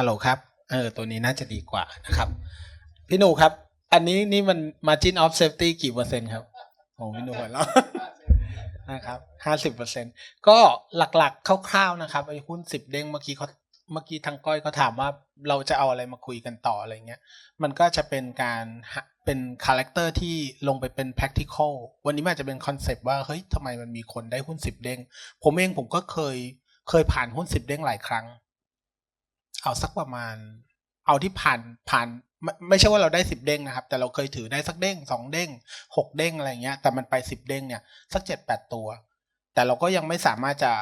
ฮัลโหลครับ เออ ตัวนี้น่าจะดีกว่านะครับ พี่หนูครับ อันนี้นี่มัน margin of safety กี่เปอร์เซ็นต์ครับโอ้พี่หนูหัวเราะนะครับห้าสิบเปอร์เซ็นก็หลักๆ คร่าวๆ นะครับไอ้หุ้นสิบเด้งเมื่อกี้เขาเมื่อกี้ทางก้อยเขาถามว่าเราจะเอาอะไรมาคุยกันต่ออะไรเงี้ย มันก็จะเป็นการเป็นคาแรคเตอร์ที่ลงไปเป็น practical วันนี้มันอาจจะเป็นคอนเซปต์ว่าเฮ้ยทำไมมันมีคนได้หุ้นสิบเด้ง ผมเองผมก็เคยเคยผ่านหุ้นสิบเด้งหลายครั้ง เอาสักประมาณ เอาที่ผ่านผ่านไม่ไม่ใช่ว่าเราได้สิบเด้งนะครับ แต่เราเคยถือได้สักเด้งสองเด้งหกเด้งอะไรเงี้ย แต่มันไปสิบเด้งเนี่ยสักเจ็ดแปดตัว แต่เราก็ยังไม่สามารถจะ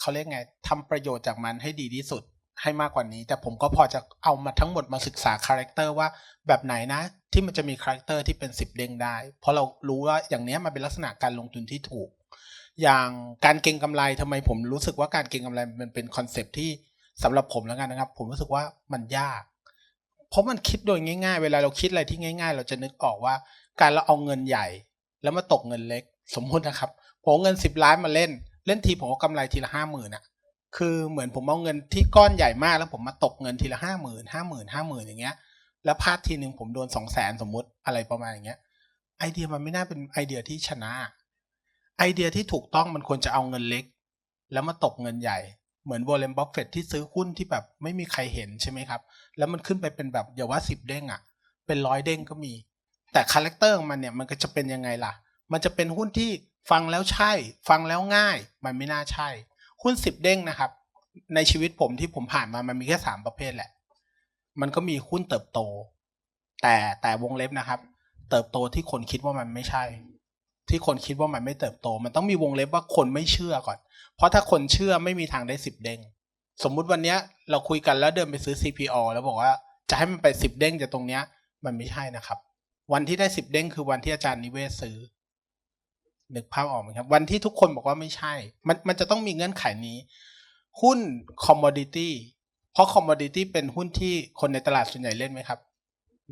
เขาเรียกไงทำประโยชน์จากมันให้ดีที่สุดให้มากกว่านี้ แต่ผมก็พอจะเอามาทั้งหมดมาศึกษาคาแรคเตอร์ว่าแบบไหนนะ ที่มันจะมีคาแรคเตอร์ที่เป็นสิบเด้งได้ เพราะเรารู้ว่าอย่างเนี้ยมันเป็นลักษณะการลงทุนที่ถูก อย่างการเก็งกำไรทำไมผมรู้สึกว่าการเก็งกำไรมันเป็นคอนเซปที่ สำหรับผมแล้วกันนะครับ ผมรู้สึกว่ามันยาก เพราะมันคิดโดยง่าย ๆ เวลาเราคิดอะไรที่ง่าย ๆ เราจะนึกออกว่า การเราเอาเงินใหญ่ แล้วมาตกเงินเล็ก สมมุตินะครับผมเงินสิบล้านมาเล่น เล่นทีผมก็กำไรทีละห้าหมื่นอะคือเหมือนผมเอาเงินที่ก้อนใหญ่มากแล้วผมมาตกเงินทีละห้าหมื่นห้าหมื่นห้าหมื่นอย่างเงี้ย แล้วพลาดทีหนึ่งผมโดนสองแสนสมมุติอะไรประมาณอย่างเงี้ย ไอเดียมันไม่น่าเป็นไอเดียที่ชนะ ไอเดียที่ถูกต้องมันควรจะเอาเงินเล็ก แล้วมาตกเงินใหญ่ เหมือนวอลเลนบัฟเฟตที่ซื้อหุ้นที่แบบไม่มีใครเห็นใช่ไหมครับ แล้วมันขึ้นไปเป็นแบบอย่าว่าสิบเด้งอะ่ะ เป็นร้อยเด้งก็มี แต่คาแรคเตอร์มันเนี่ยมันก็จะเป็นยังไงล่ะ มันจะเป็นหุ้นที่ฟังแล้วใช่ ฟังแล้วง่าย มันไม่น่าใช่ หุ้นสิบเด้งนะครับ ในชีวิตผมที่ผมผ่านมามันมีแค่สามประเภทแหละ มันก็มีหุ้นเติบโต แต่แต่วงเล็บนะครับ เติบโตที่คนคิดว่ามันไม่ใช่ ที่คนคิดว่ามันไม่เติบโต มันต้องมีวงเล็บว่าคนไม่เชื่อก่อน เพราะถ้าคนเชื่อไม่มีทางได้สิบเด้งสมมุติวันเนี้ยเราคุยกันแล้วเดินไปซื้อ CPO แล้วบอกว่าจะให้มันไปสิบเด้งจากตรงเนี้ย มันไม่ใช่นะครับ วันที่ได้สิบเด้งคือวันที่อาจารย์นิเวศซื้อนึกภาพออกไหมครับ วันที่ทุกคนบอกว่าไม่ใช่ มันมันจะต้องมีเงื่อนไขนี้ หุ้นคอมม o ดิตี้เพราะคอมม o ดิตี้เป็นหุ้นที่คนในตลาดส่วนใหญ่เล่นไหมครับ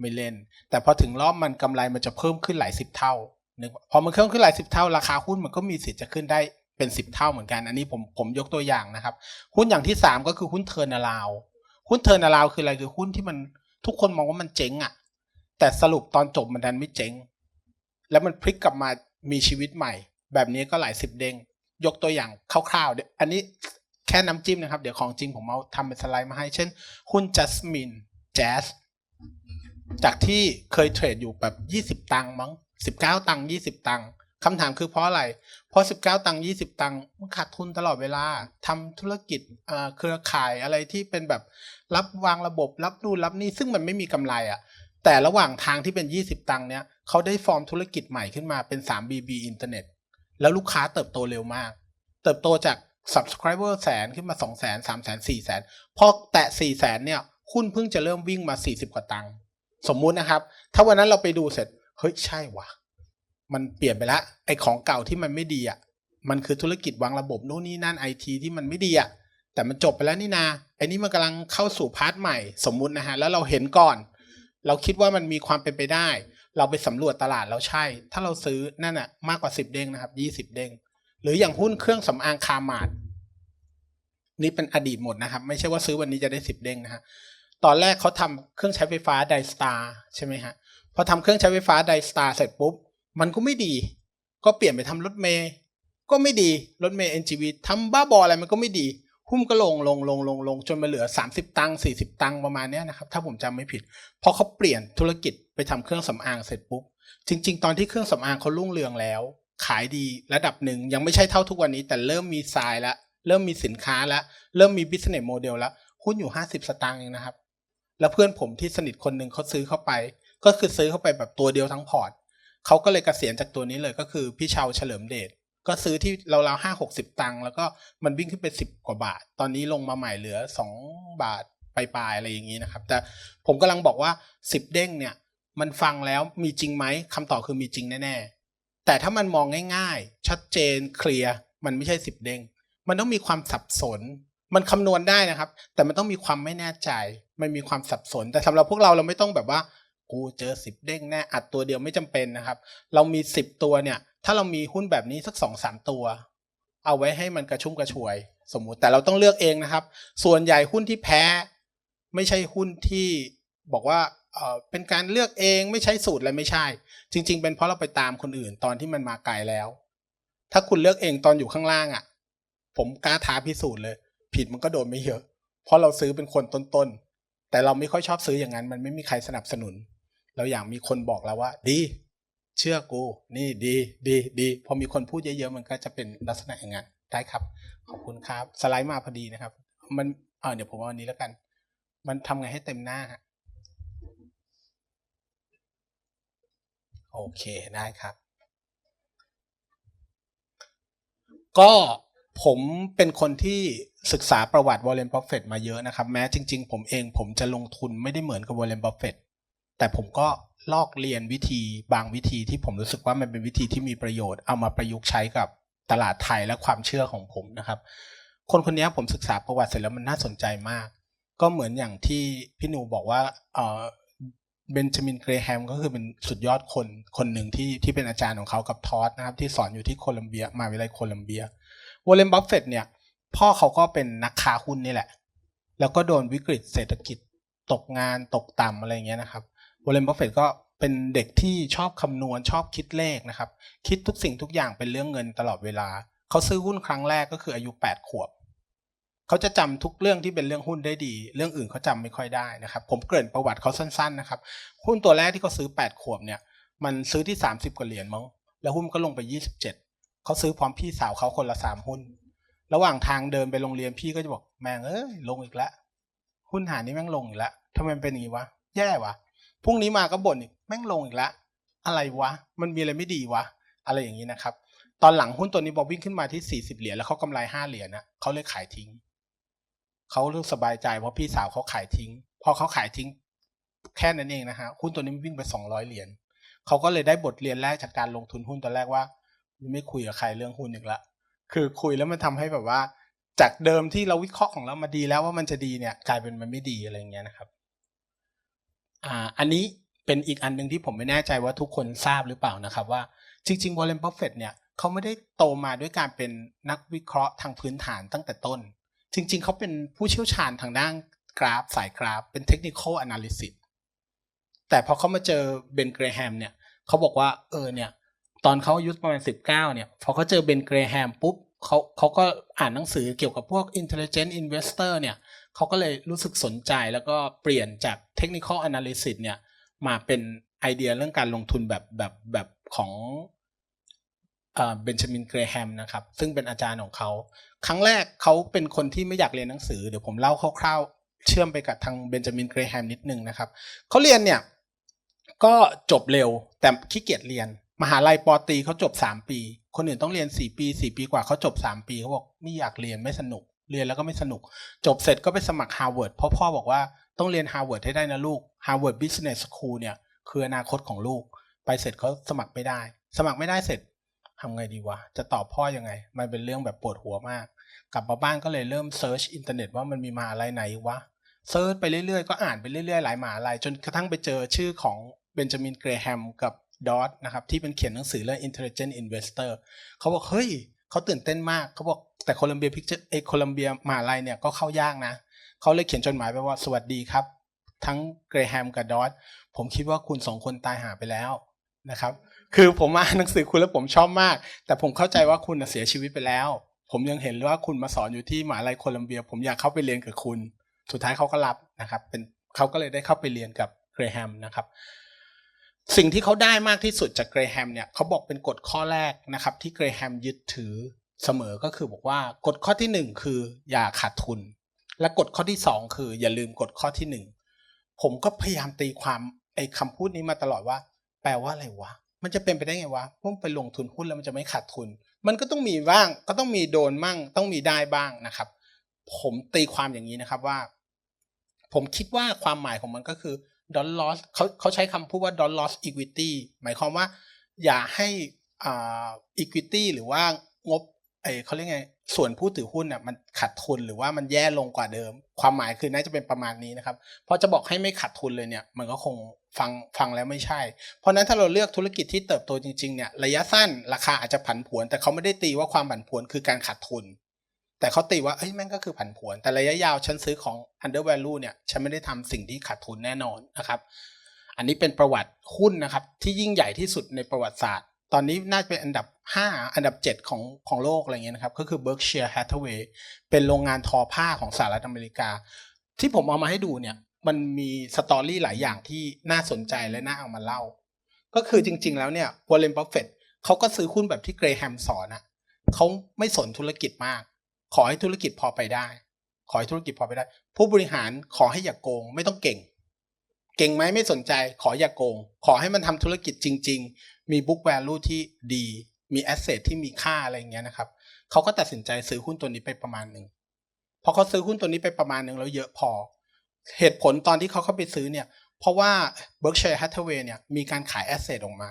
ไม่เล่น แต่พอถึงรอบมันกำไรมันจะเพิ่มขึ้นหลายสิบเท่านึกพอมันเพิ่มขึ้นหลายสิบเท่าราคาหุ้นมันก็มีสิทธิ์จะขึ้นได้ เป็นสิบเท่าเหมือนกัน อันนี้ผมผมยกตัวอย่างนะครับ หุ้นอย่างที่สามก็คือหุ้นเทอร์นาลาวหุ้นเทอร์นาลาวคืออะไรคือหุ้นที่มันทุกคนมองว่ามันเจ๊งอะ่ะ แต่สรุปตอนจบมันดันไม่เจ๊ง แล้วมันพลิกกลับมามีชีวิตใหม่ แบบนี้ก็หลายสิบเด้งยกตัวอย่างคร่าวๆเดี๋ยวอันนี้แค่น้ำจิ้มนะครับ เดี๋ยวของจริงผมเอาทำเป็นสไลด์มาให้ เช่น หุ้นจัสมินแจ๊สจากที่เคยเทรดอยู่แบบยี่สิบ20 ตังค์มั้งสิบเก้าตังค์ยี่สิบตังค์ คำถามคือเพราะอะไร เพราะสิบเก้าตังค์ยี่สิบตังค์มันขาดทุนตลอดเวลาทำธุรกิจเครือข่ายอะไรที่เป็นแบบรับวางระบบรับนู่นรับนี่ซึ่งมันไม่มีกำไรอะ่ะแต่ระหว่างทางที่เป็น 20 ตังค์เนี้ยเขาได้ฟอร์มธุรกิจใหม่ขึ้นมาเป็น 3BB อินเทอร์เน็ตแล้วลูกค้าเติบโตเร็วมาก เติบโตจาก subscriber แสนขึ้นมา 2 0 0 0 0 0 3 0 0 0 0 4 0 0 0 0พอแตะ4 0 0 0 0 0เนี่ยหุ้นเพิ่งจะเริ่มวิ่งมา 40 กว่าตังค์สมมุตินะครับ ถ้าวันนั้นเราไปดูเสร็จ เฮ้ย ใช่ว่ะ มันเปลี่ยนไปแล้วไอ้ของเก่าที่มันไม่ดีอะมันคือธุรกิจวางระบบโน่นนี่นั่นไอทีที่มันไม่ดีอะแต่มันจบไปแล้วนี่นาไอ้นี่มันกำลังเข้าสู่พาร์ทใหม่สมมุตินะฮะแล้วเราเห็นก่อน เราคิดว่ามันมีความเป็นไปได้ เราไปสำรวจตลาดแล้วใช่ ถ้าเราซื้อนั่นน่ะมากกว่าสิบเด้งนะครับยี่สิบเด้งหรืออย่างหุ้นเครื่องสำอางคามาดนี่เป็นอดีตหมดนะครับ ไม่ใช่ว่าซื้อวันนี้จะได้สิบเด้งนะฮะตอนแรกเขาทำเครื่องใช้ไฟฟ้าไดสตาร์ใช่ไหมฮะพอทำเครื่องใช้ไฟฟ้าไดสตาร์เสร็จปุ๊บ มันก็ไม่ดี ก็เปลี่ยนไปทำรถเมย์ก็ไม่ดีรถเมย์ NGV ทำบ้าบออะไรมันก็ไม่ดี หุ้นก็ลงลงลงลงลงจนมาเหลือ 30 ตังค์40 ตังค์ประมาณนี้นะครับ ถ้าผมจำไม่ผิดพอเขาเปลี่ยนธุรกิจไปทำเครื่องสำอางเสร็จปุ๊บจริง ๆ ตอนที่เครื่องสำอางเขารุ่งเรืองแล้ว ขายดีระดับหนึ่งยังไม่ใช่เท่าทุกวันนี้ แต่เริ่มมีทรายล้วเริ่มมีสินค้าล้วเริ่มมี business model แล้วหุ้นอยู่ 50 สตางค์เองนะครับ แล้วเพื่อนผมที่สนิทคนหนึ่งเขาซื้อเข้าไป ก็คือซื้อเข้าไปแบบตัวเดียวทั้งพอร์ต เขาก็เลยเกษียณจากตัวนี้เลยก็คือพี่เชาวเฉลิมเดชก็ซื้อที่เราๆห้าหกสิบตังค์แล้วก็มันวิ่งขึ้นไปสิบกว่าบาท ตอนนี้ลงมาใหม่เหลือสองบาทปลายๆอะไรอย่างนี้นะครับ แต่ผมกำลังบอกว่าสิบเด้งเนี่ย มันฟังแล้วมีจริงไหมคำตอบคือมีจริงแน่ๆ แต่ถ้ามันมองง่ายๆ ชัดเจนเคลียร์มันไม่ใช่สิบเด้ง มันต้องมีความสับสน มันคำนวณได้นะครับ แต่มันต้องมีความไม่แน่ใจ มันมีความสับสน แต่สำหรับพวกเราเราไม่ต้องแบบว่า กูเจอสิบเด้งแน่อัดตัวเดียวไม่จำเป็นนะครับ เรามีสิบตัวเนี่ย ถ้าเรามีหุ้นแบบนี้สักสองสามตัว เอาไว้ให้มันกระชุ่มกระชวย สมมุติแต่เราต้องเลือกเองนะครับ ส่วนใหญ่หุ้นที่แพ้ ไม่ใช่หุ้นที่บอกว่าเออเป็นการเลือกเองไม่ใช่สูตรอะไรไม่ใช่ จริง ๆ เป็นเพราะเราไปตามคนอื่นตอนที่มันมาไกลแล้ว ถ้าคุณเลือกเองตอนอยู่ข้างล่างอะ่ะ ผมกล้าท้าพิสูจน์เลย ผิดมันก็โดนไม่เยอะ เพราะเราซื้อเป็นคนต้นๆแต่เราไม่ค่อยชอบซื้ออย่างนั้น มันไม่มีใครสนับสนุน เราอยากมีคนบอกเราว่า ดี เชื่อกู นี่ดีดีดีพอมีคนพูดเยอะๆมันก็จะเป็นลักษณะอย่างนั้นได้ครับ ขอบคุณครับ สไลด์มาพอดีนะครับ มันเออเดี๋ยวผมเอาอันนี้แล้วกัน มันทำไงให้เต็มหน้าฮะโอเคได้ครับ ก็ผมเป็นคนที่ศึกษาประวัติวอลเลนบัฟเฟตมาเยอะนะครับ แม้จริง ๆ ผมเองผมจะลงทุนไม่ได้เหมือนกับวอลเลนบัฟเฟต แต่ผมก็ลอกเรียนวิธีบางวิธีที่ผมรู้สึกว่ามันเป็นวิธีที่มีประโยชน์เอามาประยุกต์ใช้กับตลาดไทยและความเชื่อของผมนะครับ คนคนนี้ผมศึกษาประวัติเสร็จแล้วมันน่าสนใจมาก ก็เหมือนอย่างที่พี่หนูบอกว่าเออเบนจามินเกรแฮมก็คือเป็นสุดยอดคนคนหนึ่งที่ที่เป็นอาจารย์ของเขากับทอสนะครับ ที่สอนอยู่ที่โคลัมเบียมหาวิทยาลัยโคลัมเบียวอลเลนบัฟเฟตเนี่ย พ่อเขาก็เป็นนักค้าหุ้นนี่แหละ แล้วก็โดนวิกฤตเศรษฐกิจตกงานตกต่ำอะไรเงี้ยนะครับ วอลเลนบัฟเฟตก็เป็นเด็กที่ชอบคำนวณชอบคิดเลขนะครับ คิดทุกสิ่งทุกอย่างเป็นเรื่องเงินตลอดเวลา เขาซื้อหุ้นครั้งแรกก็คืออายุ 8 ขวบ เขาจะจำทุกเรื่องที่เป็นเรื่องหุ้นได้ดี เรื่องอื่นเขาจำไม่ค่อยได้นะครับ ผมเกริ่นประวัติเขาสั้นๆนะครับ หุ้นตัวแรกที่เขาซื้อ 8 ขวบเนี่ย มันซื้อที่ 30 กว่าเหรียญมั้ง แล้วหุ้นก็ลงไป 27 เขาซื้อพร้อมพี่สาวเขาคนละสามหุ้น ระหว่างทางเดินไปโรงเรียนพี่ก็จะบอกแม่งเอ้ยลงอีกแล้ว หุ้นหานี้แม่งลงอีกแล้วทำไมเป็นอย่างนี้วะ แย่วะ พรุ่งนี้มาก็บ่นอีกแม่งลงอีกล้วอะไรวะ มันมีอะไรไม่ดีวะ อะไรอย่างนี้นะครับ ตอนหลังหุ้นตัวนี้บอวิ่งขึ้นมาที่ 40 เหรียญแล้วเขากำไร 5 เหรียญนะเขาเลยขายทิ้ง เขาเรื่องสบายใจเพราะพี่สาวเขาขายทิ้ง พอเขาขายทิ้ง แค่นั้นเองนะฮะหุ้นตัวนี้วิ่งไป 200 เหรียญเขาก็เลยได้บทเรียนแรกจากการลงทุนหุ้นตัวแรกว่าไม่คุยกับใครเรื่องหุ้นอีกละ คือคุยแล้วมันทำให้แบบว่า จากเดิมที่เราวิเคราะห์ของเรามาดีแล้วว่ามันจะดีเนี่ยกลายเป็นมันไม่ดีอะไรอย่างเงี้ยนะครับ อ่าอันนี้เป็นอีกอันหนึ่งที่ผมไม่แน่ใจว่าทุกคนทราบหรือเปล่านะครับว่าจริงๆวอลเลนบัฟเฟตเนี่ยเขาไม่ได้โตมาด้วยการเป็นนักวิเคราะห์ทางพื้นฐานตั้งแต่ต้น จริง ๆ เขาเป็นผู้เชี่ยวชาญทางด้านกราฟสายกราฟเป็นเทคนิคอลแอนาลิซิสแต่พอเขามาเจอเบนเกรแฮมเนี่ยเขาบอกว่าเออเนี่ยตอนเขาอายุประมาณสิบเก้าเนี่ยพอเขาเจอเบนเกรแฮมปุ๊บเขาเขาก็อ่านหนังสือเกี่ยวกับพวก intelligent investor เนี่ย เขาก็เลยรู้สึกสนใจแล้วก็เปลี่ยนจาก technical analysis เนี่ยมาเป็นไอเดียเรื่องการลงทุนแบบแบบแบบของเบนจามินเกรแฮมนะครับซึ่งเป็นอาจารย์ของเขา ครั้งแรกเขาเป็นคนที่ไม่อยากเรียนหนังสือ เดี๋ยวผมเล่าคร่าวๆ เชื่อมไปกับทางเบนจามินเกรแฮมนิดนึงนะครับเขาเรียนเนี่ยก็จบเร็วแต่ขี้เกียจเรียน มหาลัยปอตีเขาจบ 3 ปี คนอื่นต้องเรียน 4 ปี 4 ปีกว่าเขาจบ 3 ปีเขาบอกไม่อยากเรียนไม่สนุก เรียนแล้วก็ไม่สนุก จบเสร็จก็ไปสมัครฮาร์วาร์ดเพราะพ่อบอกว่าต้องเรียนฮาร์วาร์ดให้ได้นะลูกฮาร์วาร์ดบิสเนสสคูลเนี่ย คืออนาคตของลูก ไปเสร็จเขาสมัครไม่ได้ สมัครไม่ได้เสร็จทำไงดีวะ จะตอบพ่อยังไง มันเป็นเรื่องแบบปวดหัวมาก กลับมาบ้านก็เลยเริ่มเซิร์ชอินเทอร์เน็ตว่ามันมีมหาลัยไหนวะเซิร์ชไปเรื่อยๆ ก็อ่านไปเรื่อยๆ หลายมหาลัยจนกระทั่งไปเจอชื่อของเบนจามินเกรแฮมกับดอตนะครับที่เป็นเขียนหนังสือเรื่อง intelligent investor เขาบอก เฮ้ย เขาตื่นเต้นมากเขาบอกแต่โคลัมเบียพิกเจอร์เอโคลัมเบียมหาลัยเนี่ยก็เข้ายากนะเขาเลยเขียนจดหมายไปว่าสวัสดีครับ ทั้งเกรแฮมกับดอตผมคิดว่าคุณสองคนตายหาไปแล้วนะครับคือผมอ่านหนังสือคุณแล้วผมชอบมาก แต่ผมเข้าใจว่าคุณเสียชีวิตไปแล้ว ผมยังเห็นว่าคุณมาสอนอยู่ที่มหาลัยโคลัมเบีย ผมอยากเข้าไปเรียนกับคุณ สุดท้ายเขาก็รับนะครับเป็นเขาก็เลยได้เข้าไปเรียนกับเกรแฮมนะครับ สิ่งที่เขาได้มากที่สุดจากเกรแฮมเนี่ยเขาบอกเป็นกฎข้อแรกนะครับที่เกรแฮมยึดถือเสมอก็คือบอกว่ากฎข้อที่หนึ่งคืออย่าขาดทุน และกฎข้อที่สองคือ อย่าลืมกฎข้อที่หนึ่งผมก็พยายามตีความไอ้คำพูดนี้มาตลอดว่า แปลว่าอะไรวะ มันจะเป็นไปได้ไงวะพวกไปลงทุนหุ้นแล้วมันจะไม่ขาดทุน มันก็ต้องมีบ้าง ก็ต้องมีโดนมั่ง ต้องมีได้บ้างนะครับ ผมตีความอย่างนี้นะครับว่า ผมคิดว่าความหมายของมันก็คือ don loss เขาเขาใช้คำพูดว่า don loss equity หมายความว่าอย่าให้อ่า equity หรือว่างบไอเขาเรียกไงส่วนผู้ถือหุ้นอะมันขาดทุนหรือว่ามันแย่ลงกว่าเดิม ความหมายคือน่าจะเป็นประมาณนี้นะครับเพราะจะบอกให้ไม่ขาดทุนเลยเนี่ย มันก็คงฟังฟังแล้วไม่ใช่ เพราะนั้นถ้าเราเลือกธุรกิจที่เติบโตจริงๆเนี่ยระยะสั้นราคาอาจจะผันผวน แต่เขาไม่ได้ตีว่าความผันผวนคือการขาดทุน แต่เขาตีว่าเอ้ยแม่งก็คือผันผวน แต่ระยะยาวฉันซื้อของ under value เนี่ยฉันไม่ได้ทำสิ่งที่ขาดทุนแน่นอนนะครับ อันนี้เป็นประวัติหุ้นนะครับ ที่ยิ่งใหญ่ที่สุดในประวัติศาสตร์ ตอนนี้น่าจะเป็นอันดับ 5 อันดับ 7 ของของโลกอะไรเงี้ยนะครับ ก็คือ Berkshire Hathaway เป็นโรงงานทอผ้าของสหรัฐอเมริกา ที่ผมเอามาให้ดูเนี่ยมันมีสตอรี่หลายอย่างที่น่าสนใจและน่าเอามาเล่า ก็คือจริง ๆ แล้วเนี่ยวอลเลนบัฟเฟตเขาก็ซื้อหุ้นแบบที่เกรแฮมสอนอะเขาไม่สนธุรกิจมาก ขอให้ธุรกิจพอไปได้ ขอให้ธุรกิจพอไปได้ ผู้บริหารขอให้อย่ากโกง ไม่ต้องเก่ง เก่งไหมไม่สนใจ ขออย่ากโกง ขอให้มันทำธุรกิจจริง ๆ มี book value ที่ดี มี asset ที่มีค่าอะไรอย่างเงี้ยนะครับเขาก็ตัดสินใจซื้อหุ้นตัวนี้ไปประมาณหนึ่งพอเขาซื้อหุ้นตัวนี้ไปประมาณหนึ่งแล้วเยอะพอ เหตุผลตอนที่เขาเข้าไปซื้อเนี่ย เพราะว่า Berkshire Hathaway เนี่ยมีการขาย asset ออกมา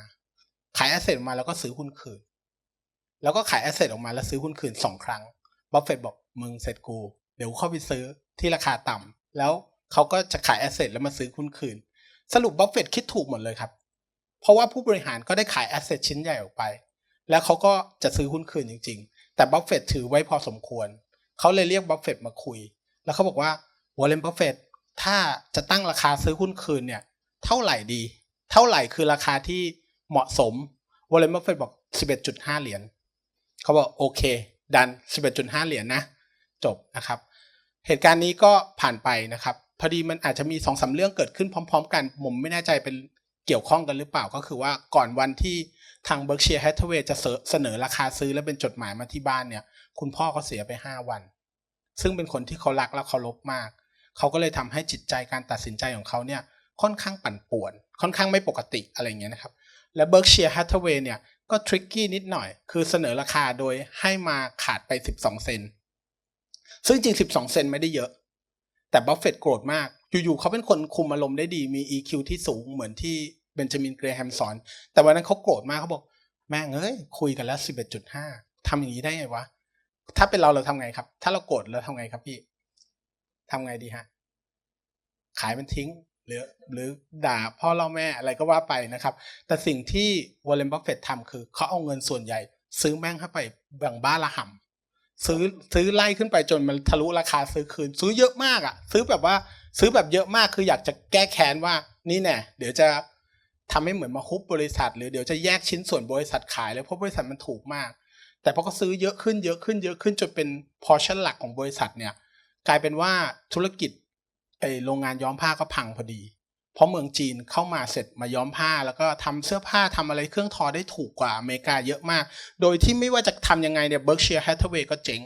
ขาย asset ออกมาแล้วก็ซื้อหุ้นคืน แล้วก็ขาย asset ออกมาแล้วซื้อหุ้นคืนสองครั้ง บัฟเฟตบอกมึงเสร็จกู เดี๋ยวเข้าไปซื้อที่ราคาต่ำแล้วเขาก็จะขาย asset แล้วมาซื้อหุ้นคืน สรุปบัฟเฟตคิดถูกหมดเลยครับ เพราะว่าผู้บริหารก็ได้ขาย asset ชิ้นใหญ่ออกไป แล้วเขาก็จะซื้อหุ้นคืนจริง ๆ แต่บัฟเฟตถือไว้พอสมควร เขาเลยเรียกบัฟเฟตมาคุย แล้วเขาบอกว่าวอลเลนบัฟเฟตถ้าจะตั้งราคาซื้อหุ้นคืนเนี่ย เท่าไหร่ดี เท่าไหร่คือราคาที่เหมาะสมวอลเลนบัฟเฟตบอก 11.5 เหรียญเขาบอกโอเค ดัน 11.5 เหรียญนะ จบนะครับ เหตุการณ์นี้ก็ผ่านไปนะครับ พอดีมันอาจจะมีสองสาเรื่องเกิดขึ้นพร้อม ๆ กันผมไม่แน่ใจเป็นเกี่ยวข้องกันหรือเปล่าก็คือว่าก่อนวันที่ทาง Berkshire Hathaway จะเสนอราคาซื้อและเป็นจดหมายมาที่บ้านเนี่ย คุณพ่อเขาเสียไป 5 วัน ซึ่งเป็นคนที่เขารักและเคารพมาก เขาก็เลยทำให้จิตใจการตัดสินใจของเขาเนี่ยค่อนข้างปั่นป่วน ค่อนข้างไม่ปกติอะไรเงี้ยนะครับ และ Berkshire Hathaway เนี่ย ก็ทริกกี้นิดหน่อย คือเสนอราคาโดยให้มาขาดไป 12 เซน ซึ่งจริง 12 เซนไม่ได้เยอะ แต่บัฟเฟตโกรธมาก อยู่ๆเขาเป็นคนคุมอารมณ์ได้ดี มี EQ ที่สูงเหมือนที่เบนจามินเกรแฮมสอน แต่วันนั้นเขาโกรธมากเขาบอก แม่งเอ้ย คุยกันแล้ว 11.5ทำอย่างนี้ได้ไงวะ ถ้าเป็นเราเราทำไงครับ ถ้าเราโกรธเราทำไงครับพี่ทำไงดีฮะ ขายมันทิ้ง หรือหรือด่าพ่อเล่าแม่อะไรก็ว่าไปนะครับ แต่สิ่งที่วอลเลนบัฟเฟตทำคือเขาเอาเงินส่วนใหญ่ ซื้อแม่งเข้าไปแบ่งบ้านละห่ำซื้อซื้อไล่ขึ้นไปจนมันทะลุราคาซื้อคืน ซื้อเยอะมากอะ่ะ ซื้อแบบว่าซื้อแบบเยอะมากคืออยากจะแก้แค้นว่านี่แน่เดี๋ยวจะทำให้เหมือนมาคุบบริษัท หรือเดี๋ยวจะแยกชิ้นส่วนบริษัทขายเลยเพราะบริษัทมันถูกมาก แต่พอเขาซื้อเยอะขึ้นเยอะขึ้นเยอะขึ้นจนเป็นพอชั่นหลักของบริษัทเนี่ยกลายเป็นว่าธุรกิจ ไอโรงงานย้อมผ้าก็พังพอดี เพราะเมืองจีนเข้ามาเสร็จมาย้อมผ้า แล้วก็ทำเสื้อผ้าทำอะไรเครื่องทอได้ถูกกว่าอเมริกาเยอะมาก โดยที่ไม่ว่าจะทำยังไงเนี่ย Berkshire Hathaway ก็เจ๊ง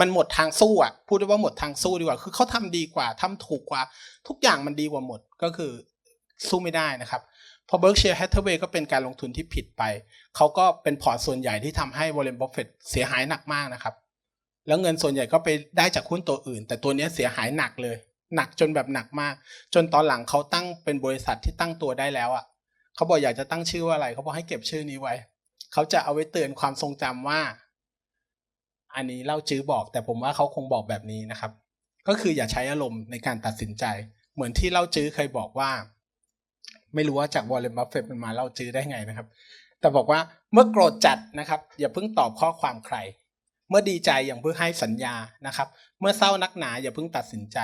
มันหมดทางสู้อะพูดได้ว่าหมดทางสู้ดีกว่า คือเขาทำดีกว่าทำถูกกว่า ทุกอย่างมันดีกว่าหมดก็คือสู้ไม่ได้นะครับพอ Berkshire Hathaway ก็เป็นการลงทุนที่ผิดไป เขาก็เป็นพอร์ตส่วนใหญ่ที่ทำให้ Warren Buffett เสียหายหนักมากนะครับ แล้วเงินส่วนใหญ่ก็ไปได้จากหุ้นตัวอื่น แต่ตัวนี้เสียหายหนักเลย หนักจนแบบหนักมาก จนตอนหลังเขาตั้งเป็นบริษัทที่ตั้งตัวได้แล้วอะเขาบอกอยากจะตั้งชื่อว่าอะไรเขาบอกให้เก็บชื่อนี้ไว้เขาจะเอาไว้เตือนความทรงจำว่า อันนี้เล่าจื้อบอก แต่ผมว่าเขาคงบอกแบบนี้นะครับ ก็คืออย่าใช้อารมณ์ในการตัดสินใจ เหมือนที่เล่าจื้อเคยบอกว่า ไม่รู้ว่าจากวอลเลนบัฟเฟตมันมาเล่าจื้อได้ไงนะครับ แต่บอกว่าเมื่อโกรธจัดนะครับ อย่าเพิ่งตอบข้อความใคร เมื่อดีใจอย่างเพิ่งให้สัญญานะครับ เมื่อเศร้านักหนาอย่าเพิ่งตัดสินใจ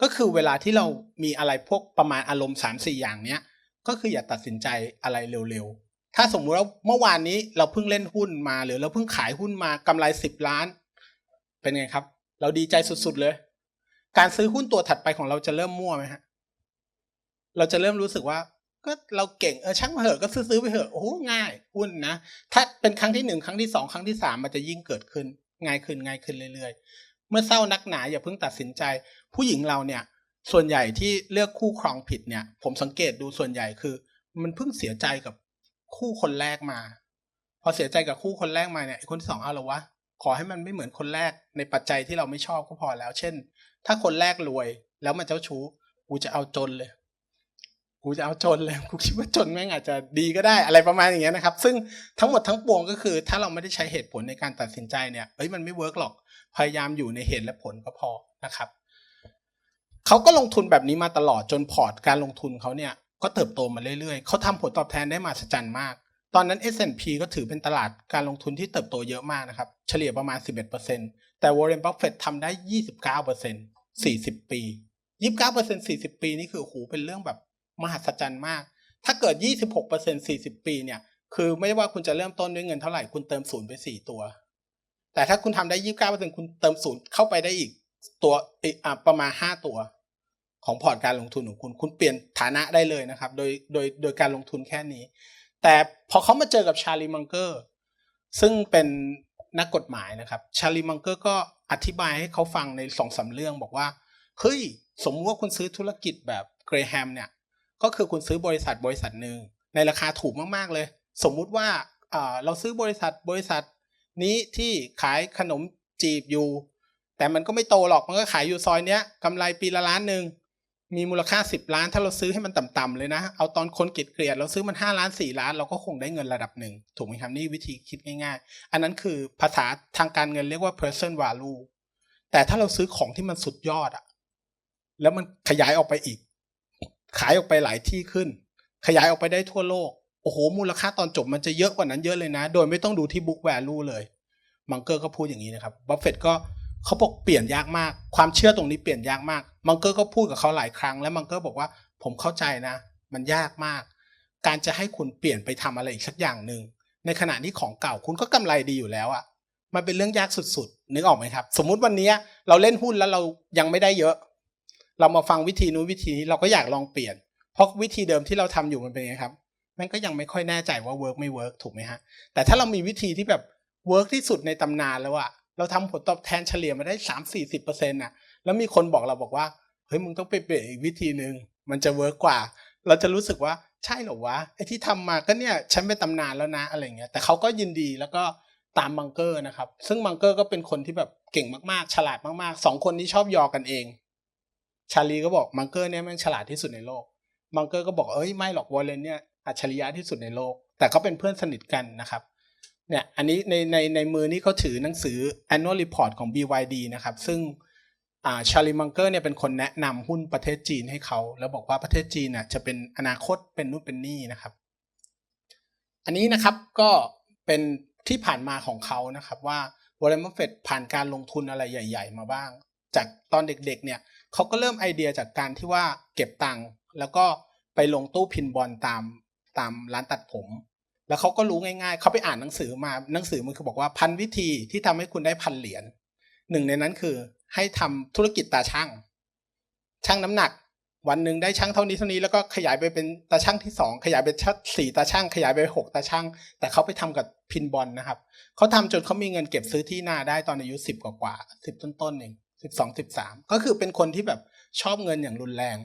ก็คือเวลาที่เรามีอะไรพวกประมาณอารมณ์สามสี่อย่างเนี้ย ก็คืออย่าตัดสินใจอะไรเร็วๆ ถ้าสมมุติว่าเมื่อวานนี้เราเพิ่งเล่นหุ้นมา หรือเราเพิ่งขายหุ้นมากำไรสิบล้าน เป็นไงครับ เราดีใจสุดๆเลย การซื้อหุ้นตัวถัดไปของเราจะเริ่มมั่วไหมฮะ เราจะเริ่มรู้สึกว่า ก็เราเก่งเออช่างมาเหอะก็ซื้อๆไปเหอะโอ้ง่ายหุ้นนะถ้าเป็นครั้งที่หนึ่งครั้งที่สองครั้งที่สามมันจะยิ่งเกิดขึ้นง่ายขึ้นง่ายขึ้นเรื่อยๆ เมื่อเศร้านักหนาอย่าเพิ่งตัดสินใจ ผู้หญิงเราเนี่ย ส่วนใหญ่ที่เลือกคู่ครองผิดเนี่ย ผมสังเกตดูส่วนใหญ่คือ มันเพิ่งเสียใจกับคู่คนแรกมา พอเสียใจกับคู่คนแรกมาเนี่ยคนที่สองเอาหรอวะขอให้มันไม่เหมือนคนแรกในปัจจัยที่เราไม่ชอบก็พอแล้ว เช่น ถ้าคนแรกรวยแล้วมันเจ้าชู้กูจะเอาจนเลยกูจะเอาจนเลยกูคิดว่าจนแม่งอาจจะดีก็ได้อะไรประมาณอย่างเงี้ยนะครับ ซึ่งทั้งหมดทั้งปวงก็คือ ถ้าเราไม่ได้ใช้เหตุผลในการตัดสินใจเนี่ยเอ้ยมันไม่เวิร์กหรอก พยายามอยู่ในเหตุและผลก็พอนะครับเขาก็ลงทุนแบบนี้มาตลอดจนพอร์ตการลงทุนเขาเนี่ยก็เติบโตมาเรื่อยๆ เขาทำผลตอบแทนได้มาสจันมาก ตอนนั้น S&P ก็ถือเป็นตลาดการลงทุนที่เติบโตเยอะมากนะครับ เฉลี่ยประมาณ 11%แต่วอร์เรนบัฟเฟตทำได้ยี่สิบเก้าเปอร์เซ็นสี่สิบปียี่สิบเก้าเปอร์เซ็นสี่สิบปีนี่คือโอ้โหเป็นเรื่องแบบมหัศจรรย์มาก ถ้าเกิดยี่สิบหกเปอร์เซ็นสี่สิบปีเนี่ย คือไม่ว่าคุณจะเริ่มต้นด้วยเงินเท่าไหร่ คุณเติมศูนย์ไปสี่ตัว แต่ถ้าคุณทำได้ยี่สิบเก้าเปอร์เซ็นคุณเติมศูนย์เข้าไปได้อีกตัวอีกอะประมาณห้าตัว ของพอร์ตการลงทุนของคุณ คุณเปลี่ยนฐานะได้เลยนะครับ โดยโดยโดยการลงทุนแค่นี้ แต่พอเขามาเจอกับชาลีมังเกอร์ซึ่งเป็นนักกฎหมายนะครับ ชาลีมังเกอร์ก็อธิบายให้เขาฟังในสองสามเรื่องบอกว่า เฮ้ย สมมติว่าคุณซื้อธุรกิจแบบเกรแฮมเนี่ย ก็คือคุณซื้อบริษัทบริษัทหนึ่งในราคาถูกมาก ๆ เลย สมมุติว่าเราซื้อบริษัทบริษัท นี้ที่ขายขนมจีบอยู่ แต่มันก็ไม่โตหรอกมันก็ขายอยู่ซอยเนี้ยกำไรปีละล้านหนึ่งมีมูลค่า 10 ล้าน ถ้าเราซื้อให้มันต่ำๆเลยนะ เอาตอนคนเกลียดเกลียดเราซื้อมัน 5 ล้าน 4 ล้าน เราก็คงได้เงินระดับหนึ่ง ถูกไหมครับนี่วิธีคิดง่ายๆ อันนั้นคือภาษาทางการเงินเรียกว่า person value แต่ถ้าเราซื้อของที่มันสุดยอดอะแล้วมันขยายออกไปอีก ขายออกไปหลายที่ขึ้น ขยายออกไปได้ทั่วโลก โอ้โหมูลค่าตอนจบมันจะเยอะกว่านั้นเยอะเลยนะ โดยไม่ต้องดูที่ book value เลย มังเกอร์ก็พูดอย่างนี้นะครับบัฟเฟตก็เขาบอกเปลี่ยนยากมาก ความเชื่อตรงนี้เปลี่ยนยากมาก มังเกอร์ก็พูดกับเขาหลายครั้ง แล้วมังเกอร์บอกว่าผมเข้าใจนะ มันยากมาก การจะให้คุณเปลี่ยนไปทำอะไรอีกสักอย่างหนึ่งในขณะที่ของเก่าคุณก็กำไรดีอยู่แล้วอะ่ะ มันเป็นเรื่องยากสุดๆ นึกออกไหมครับ สมมุติวันนี้เราเล่นหุ้นแล้วเรายังไม่ได้เยอะ เรามาฟังวิธีนู้นวิธีนี้เราก็อยากลองเปลี่ยน เพราะวิธีเดิมที่เราทำอยู่มันเป็นไงครับ มันก็ยังไม่ค่อยแน่ใจว่าเวิร์กไม่เวิร์กถูกไหมฮะ แต่ถ้าเรามีวิธีที่แบบเวิร์กที่สุดในตำนานแล้วอะเราทำผลตอบแทนเฉลี่ยมาได้สามสี่สิบเปอร์เซ็นต์ะแล้วมีคนบอกเราบอกว่า เฮ้ยมึงต้องไปเปลี่ยนอีกวิธีหนึ่งมันจะเวิร์กกว่า เราจะรู้สึกว่าใช่หรอวะไอ้ที่ทำมาก็เนี่ยฉันเป็นตำนานแล้วนะอะไรเงี้ยแต่เขาก็ยินดีแล้วก็ตามบังเกอร์นะครับ ซึ่งบังเกอร์ก็เป็นคนที่แบบเก่งมากๆ ฉลาดมากๆสองคนนี้ชอบยอกันเอง ชาลีก็บอกบังเกอร์เนี่ยแม่งฉลาดที่สุดในโลกบังเกอร์ก็บอกเอ้ยไม่หรอกวอลเลนเนี่ย อัจฉริยะที่สุดในโลก แต่เขาเป็นเพื่อนสนิทกันนะครับเนี่ยอันนี้ในในในมือนี่เขาถือหนังสือ annual report ของ BYD นะครับ ซึ่งอ่าชาลีมังเกอร์เนี่ยเป็นคนแนะนำหุ้นประเทศจีนให้เขา แล้วบอกว่าประเทศจีนน่ะจะเป็นอนาคตเป็นนู่นเป็นนี่นะครับ อันนี้นะครับก็เป็นที่ผ่านมาของเขานะครับว่าวอร์เรนบัฟเฟตผ่านการลงทุนอะไรใหญ่ ๆ มาบ้าง จากตอนเด็กๆเนี่ยเขาก็เริ่มไอเดียจากการที่ว่าเก็บตังค์แล้วก็ไปลงตู้พินบอลตาม ตามร้านตัดผม แล้วเขาก็รู้ง่าย ๆ เขาไปอ่านหนังสือมาหนังสือมันคือบอกว่าพันวิธีที่ทำให้คุณได้พันเหรียญหนึ่งในนั้นคือให้ทำธุรกิจตาช่าง ช่างน้ำหนัก วันหนึ่งได้ช่างเท่านี้เท่านี้แล้วก็ขยายไปเป็นตาช่างที่สองขยายเป็นชัดสี่ตาช่าง ขยายไปหกตาช่าง แต่เขาไปทำกับพินบอลนะครับเขาทำจนเขามีเงินเก็บซื้อที่นาได้ตอนอายุสิบกว่าๆสิบต้นๆเองสิบสองสิบสามก็คือเป็นคนที่แบบชอบเงินอย่างรุนแรง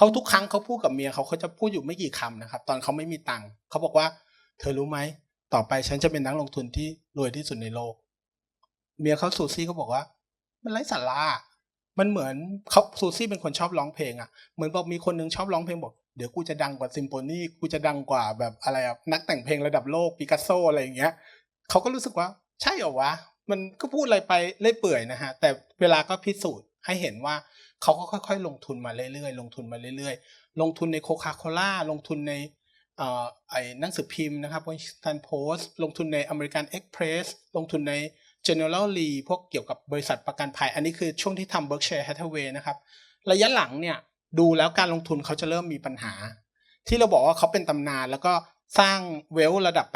เขาทุกครั้งเขาพูดกับเมียเขาเขาจะพูดอยู่ไม่กี่คำนะครับ ตอนเขาไม่มีตังค์เขาบอกว่า เธอรู้ไหมต่อไปฉันจะเป็นนักลงทุนที่รวยที่สุดในโลก เมียเขาซูซี่ก็บอกว่า มันไร้สาระมันเหมือนเขาซูซี่เป็นคนชอบร้องเพลงอะ่ะเหมือนบอกมีคนนึงชอบร้องเพลงบอกเดี๋ยวกูจะดังกว่าซิมโฟนีกูจะดังกว่าแบบอะไรอะนักแต่งเพลงระดับโลกปิกัสโซอะไรอย่างเงี้ยเขาก็รู้สึกว่า ใช่เหรอวะ มันก็พูดอะไรไปเล่ยเปื่อยนะฮะ แต่เวลาก็พิสูจน์ให้เห็นว่า เขาก็ค่อยๆ ลงทุนมาเรื่อยๆ ลงทุนมาเรื่อยๆ ลงทุนในโคคาโคล่าลงทุนในไอ้หนังสือพิมพ์นะครับ Washington Post ลงทุนใน American Express ลงทุนใน General Lee พวกเกี่ยวกับบริษัทประกันภัย อันนี้คือช่วงที่ทำ Berkshire Hathaway นะครับ ระยะหลังเนี่ยดูแล้วการลงทุนเขาจะเริ่มมีปัญหา ที่เราบอกว่าเขาเป็นตำนานแล้วก็สร้างเวลระดับ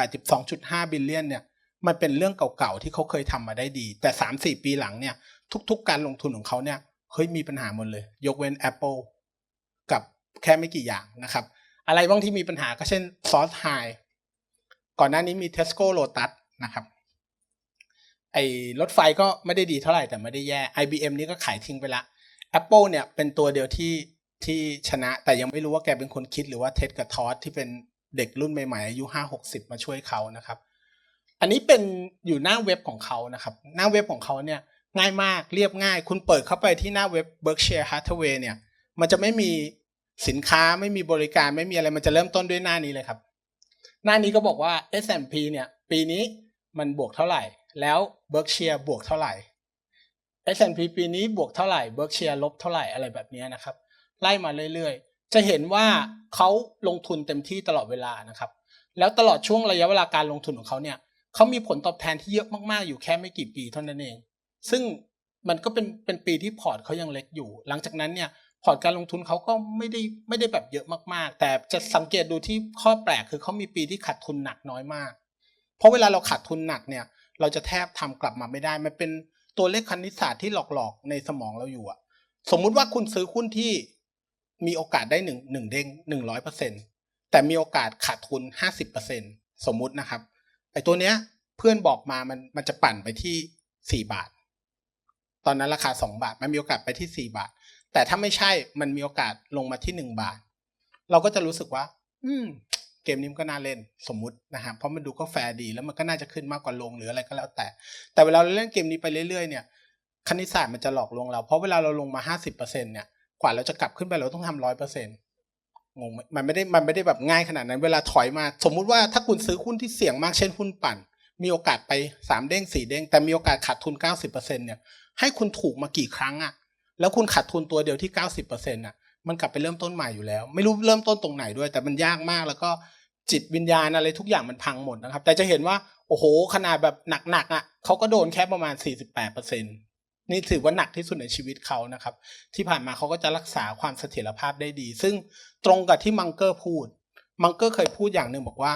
82.5 บิลเลียนเนี่ยมันเป็นเรื่องเก่าๆ ที่เขาเคยทำมาได้ดี แต่ 3-4 ปีหลังเนี่ยทุกๆ การลงทุนของเขาเนี่ย เฮ้ยมีปัญหาหมดเลย ยกเว้น Apple กับแค่ไม่กี่อย่างนะครับ อะไรบ้างที่มีปัญหาก็เช่นซอสไฮก่อนหน้านี้มี Tesco Lotus นะครับไอ้รถไฟก็ไม่ได้ดีเท่าไหร่แต่ไม่ได้แย่ IBM นี่ก็ขายทิ้งไปละ Apple เนี่ยเป็นตัวเดียวที่ที่ชนะ แต่ยังไม่รู้ว่าแกเป็นคนคิดหรือว่าเท็ดกับทอสที่เป็นเด็กรุ่นใหม่ๆอายุห้าหกสิบมาช่วยเขานะครับ อันนี้เป็นอยู่หน้าเว็บของเขานะครับ หน้าเว็บของเขาเนี่ย ง่ายมากเรียบง่าย คุณเปิดเข้าไปที่หน้าเว็บ Berkshire Hathaway เนี่ย มันจะไม่มีสินค้าไม่มีบริการไม่มีอะไรมันจะเริ่มต้นด้วยหน้านี้เลยครับ หน้านี้ก็บอกว่า S&P เนี่ยปีนี้มันบวกเท่าไหร่ แล้ว Berkshire บวกเท่าไหร่ S&P ปีนี้บวกเท่าไหร่ Berkshire ลบเท่าไหร่อะไรแบบนี้นะครับ ไล่มาเรื่อยๆ จะเห็นว่าเขาลงทุนเต็มที่ตลอดเวลานะครับ แล้วตลอดช่วงระยะเวลาการลงทุนของเขาเนี่ยเขามีผลตอบแทนที่เยอะมากๆ อยู่แค่ไม่กี่ปีเท่านั้นเอง ซึ่งมันก็เป็นเป็นปีที่พอร์ตเขายังเล็กอยู่ หลังจากนั้นเนี่ยพอร์ตการลงทุนเขาก็ไม่ได้ไม่ได้แบบเยอะมากๆ แต่จะสังเกตดูที่ข้อแปลกคือเขามีปีที่ขาดทุนหนักน้อยมาก เพราะเวลาเราขาดทุนหนักเนี่ยเราจะแทบทำกลับมาไม่ได้ มันเป็นตัวเลขคณิตศาสตร์ที่หลอกๆในสมองเราอยู่อะสมมุติว่าคุณซื้อหุ้นที่มีโอกาสได้หนึ่งหนึ่งเด้งหนึ่งร้อยเปอร์เซ็นแต่มีโอกาสขาดทุนห้าสิบเปอร์เซ็นสมมุตินะครับไอ้ตัวเนี้ยเพื่อนบอกมามันมันจะปั่นไปที่สี่บาท ตอนนั้นราคาสองบาท มันมีโอกาสไปที่สี่บาท แต่ถ้าไม่ใช่มันมีโอกาสลงมาที่หนึ่งบาท เราก็จะรู้สึกว่า อืม เกมนี้มันก็น่าเล่นสมมุตินะฮะเพราะมันดูก็แฟร์ดีแล้วมันก็น่าจะขึ้นมากกว่าลงหรืออะไรก็แล้วแต่ แต่เวลาเราเล่นเกมนี้ไปเรื่อยๆเนี่ยคณิตศาสตร์มันจะหลอกลวงเราเพราะเวลาเราลงมาห้าสิบเปอร์เซ็นเนี่ยกว่าเราจะกลับขึ้นไปเราต้องทำร้อยเปอร์เซ็นต์งงมันไม่ได้มันไม่ได้แบบง่ายขนาดนั้น เวลาถอยมา สมมุติว่าถ้าคุณซื้อหุ้นที่เสี่ยงมากเช่นหุ้นปั่น มีโอกาสไปสามเด้งสี่เด้งแต่มีโอกาสขาดทุนเก้าสิบเปอร์เซ็นเนี่ย ให้คุณถูกมากี่ครั้งอะแล้วคุณขาดทุนตัวเดียวที่เก้าสิบเปอร์เซ็นต์อะมันกลับไปเริ่มต้นใหม่อยู่แล้ว ไม่รู้เริ่มต้นตรงไหนด้วย แต่มันยากมากแล้วก็จิตวิญญาณอะไรทุกอย่างมันพังหมดนะครับ แต่จะเห็นว่าโอ้โห ขนาดแบบหนักๆอะเขาก็โดนแค่ประมาณสี่สิบแปดเปอร์เซ็นนี่ถือว่าหนักที่สุดในชีวิตเขานะครับ ที่ผ่านมาเขาก็จะรักษาความเสถียรภาพได้ดี ซึ่งตรงกับที่มังเกอร์พูด มังเกอร์เคยพูดอย่างหนึ่งบอกว่า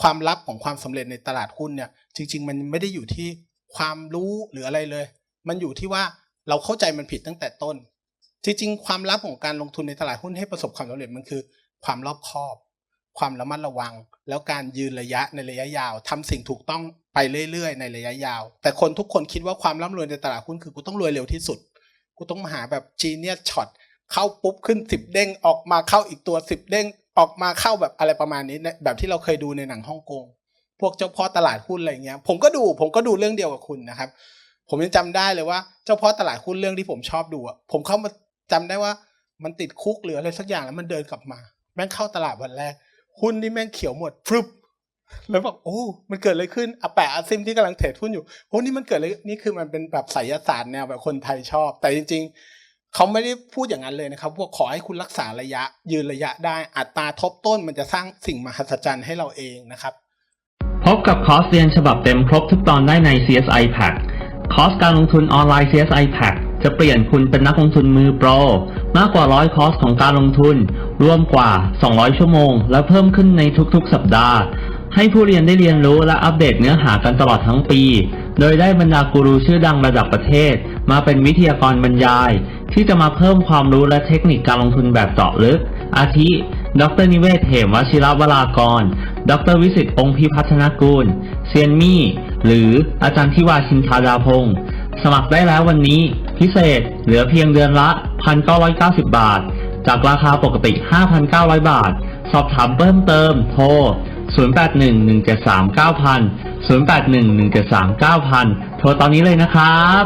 ความลับของความสำเร็จในตลาดหุ้นเนี่ย จริง ๆ มันไม่ได้อยู่ที่ความรู้หรืออะไรเลย มันอยู่ที่ว่าเราเข้าใจมันผิดตั้งแต่ต้น จริงๆ ความลับของการลงทุนในตลาดหุ้นให้ประสบความสำเร็จมันคือ ความรอบคอบ ความระมัดระวัง แล้วการยืนระยะในระยะยาวทำสิ่งถูกต้องไปเรื่อยๆ ในระยะยาว แต่คนทุกคนคิดว่าความร่ำรวยในตลาดหุ้นคือกูต้องรวยเร็วที่สุด กูต้องมาหาแบบจีเนียสช็อตเข้าปุ๊บขึ้นสิบเด้งออกมาเข้าอีกตัวสิบเด้งออกมาเข้าแบบอะไรประมาณนี้นะแบบที่เราเคยดูในหนังฮ่องกงพวกเจ้าพ่อตลาดหุ้นอะไรเงี้ยผมก็ดูผมก็ดูเรื่องเดียวกับคุณนะครับ ผมยังจำได้เลยว่า เจ้าพ่อตลาดหุ้นเรื่องที่ผมชอบดูอะผมเข้ามาจำได้ว่ามันติดคุกหรืออะไรสักอย่างแล้วมันเดินกลับมา แม่งเข้าตลาดวันแรก หุ้นนี่แม่งเขียวหมดฟรึบแล้วบอกโอ้ มันเกิดอะไรขึ้นอาแปะอาซิมที่กำลังเทรดหุ้นอยู่โอ้นี่มันเกิดอะไรนี่คือมันเป็นแบบไสยศาสตร์แนวแบบคนไทยชอบ แต่จริง ๆ เขาไม่ได้พูดอย่างนั้นเลยนะครับพวกขอให้คุณรักษาระยะ ยืนระยะได้อัตราทบต้นมันจะสร้างสิ่งมหัศจรรย์ให้เราเองนะครับ พบกับคอร์สเรียนฉบับเต็มครบทุกตอนได้ใน CSI Pack คอร์สการลงทุนออนไลน์ CSI Pack จะเปลี่ยนคุณเป็นนักลงทุนมือโปร มากกว่าร้อยคอร์สของการลงทุน รวมกว่า 200 ชั่วโมง และเพิ่มขึ้นในทุกๆ สัปดาห์ ให้ผู้เรียนได้เรียนรู้และอัปเดตเนื้อหากันตลอดทั้งปี โดยได้บรรดากูรูชื่อดังระดับประเทศ มาเป็นวิทยากรบรรยาย ที่จะมาเพิ่มความรู้และเทคนิคการลงทุนแบบเจาะลึก อาทิ ดรนิเวศเหมวชิรวรากร ดรวิสิตองค์พิพัฒนกูลเซียนมี่ หรืออาจารย์ทิวาชินทาดาพงศ์สมัครได้แล้ววันนี้ พิเศษเหลือเพียงเดือนละ 1,990 บาท จากราคาปกติ 5,900 บาท สอบถามเพิ่มเติมโทร 0811739000 0811739000 โทรตอนนี้เลยนะครับ